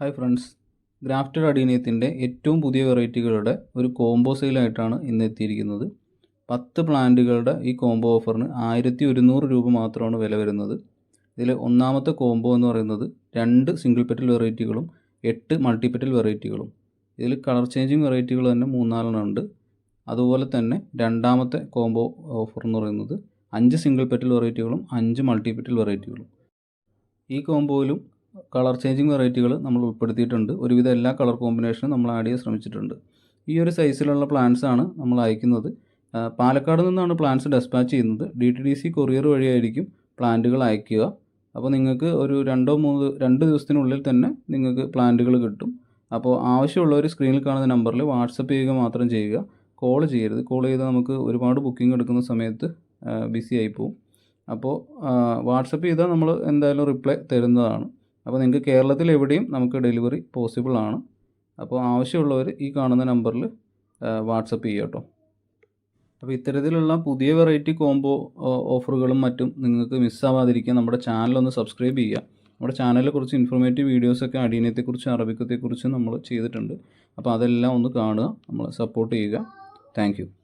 Hi friends grafted അഡീനിയത്തിന്റെ ഏറ്റവും പുതിയ വെറൈറ്റികളുടെ ഒരു കോംബോ സെയിലായിട്ടാണ് ഇന്ന് എത്തിയിരിക്കുന്നത്. പത്ത് പ്ലാന്റുകളുടെ ഈ കോംബോ ഓഫറിന് ആയിരത്തി ഒരുന്നൂറ് രൂപ മാത്രമാണ് വില വരുന്നത്. ഇതിൽ ഒന്നാമത്തെ കോംബോ എന്ന് പറയുന്നത് രണ്ട് സിംഗിൾ പെറ്റൽ വെറൈറ്റികളും എട്ട് മൾട്ടിപ്പെറ്റൽ വെറൈറ്റികളും ഇതിൽ കളർ ചേഞ്ചിങ് വെറൈറ്റികൾ തന്നെ മൂന്നാലെണ്ണം ഉണ്ട്. അതുപോലെ തന്നെ രണ്ടാമത്തെ കോംബോ ഓഫർ എന്ന് പറയുന്നത് അഞ്ച് സിംഗിൾ പെറ്റൽ വെറൈറ്റികളും അഞ്ച് മൾട്ടിപ്പെറ്റൽ വെറൈറ്റികളും ഈ കോംബോയിലും കളർ ചേഞ്ചിങ് വെറൈറ്റികൾ നമ്മൾ ഉൾപ്പെടുത്തിയിട്ടുണ്ട്. ഒരുവിധം എല്ലാ കളർ കോമ്പിനേഷനും നമ്മൾ ആഡ് ചെയ്യാൻ ശ്രമിച്ചിട്ടുണ്ട്. ഈ ഒരു സൈസിലുള്ള പ്ലാൻസ് ആണ് നമ്മൾ അയക്കുന്നത്. പാലക്കാട് നിന്നാണ് പ്ലാൻസ് ഡെസ്പാച്ച് ചെയ്യുന്നത്. D T D C courier വഴിയായിരിക്കും പ്ലാന്റുകൾ അയക്കുക. അപ്പോൾ നിങ്ങൾക്ക് ഒരു രണ്ടോ മൂന്ന് രണ്ട് ദിവസത്തിനുള്ളിൽ തന്നെ നിങ്ങൾക്ക് പ്ലാന്റുകൾ കിട്ടും. അപ്പോൾ ആവശ്യമുള്ളവർ സ്ക്രീനിൽ കാണുന്ന നമ്പറിൽ വാട്സപ്പ് ചെയ്യുക മാത്രം ചെയ്യുക. കോൾ ചെയ്യരുത്. കോൾ ചെയ്താൽ നമുക്ക് ഒരുപാട് ബുക്കിംഗ് എടുക്കുന്ന സമയത്ത് ബിസി ആയിപ്പോവും അപ്പോൾ വാട്സപ്പ് ചെയ്താൽ നമ്മൾ എന്തായാലും റിപ്ലൈ തരുന്നതാണ്. അപ്പോൾ നിങ്ങൾക്ക് കേരളത്തിൽ എവിടെയും നമുക്ക് ഡെലിവറി പോസിബിൾ ആണ്. അപ്പോൾ ആവശ്യമുള്ളവർ ഈ കാണുന്ന നമ്പറിൽ വാട്സപ്പ് ചെയ്യുക കേട്ടോ. അപ്പോൾ ഇത്തരത്തിലുള്ള പുതിയ വെറൈറ്റി കോംബോ ഓഫറുകളും മറ്റും നിങ്ങൾക്ക് മിസ്സാവാതിരിക്കാൻ നമ്മുടെ ചാനലൊന്ന് സബ്സ്ക്രൈബ് ചെയ്യുക. നമ്മുടെ ചാനലിൽ കുറച്ച് ഇൻഫോർമേറ്റീവ് വീഡിയോസൊക്കെ അടിയനത്തെക്കുറിച്ചും അറബിക്കത്തെക്കുറിച്ചും നമ്മൾ ചെയ്തിട്ടുണ്ട്. അപ്പോൾ അതെല്ലാം ഒന്ന് കാണുക നമ്മൾ സപ്പോർട്ട് ചെയ്യുക. താങ്ക്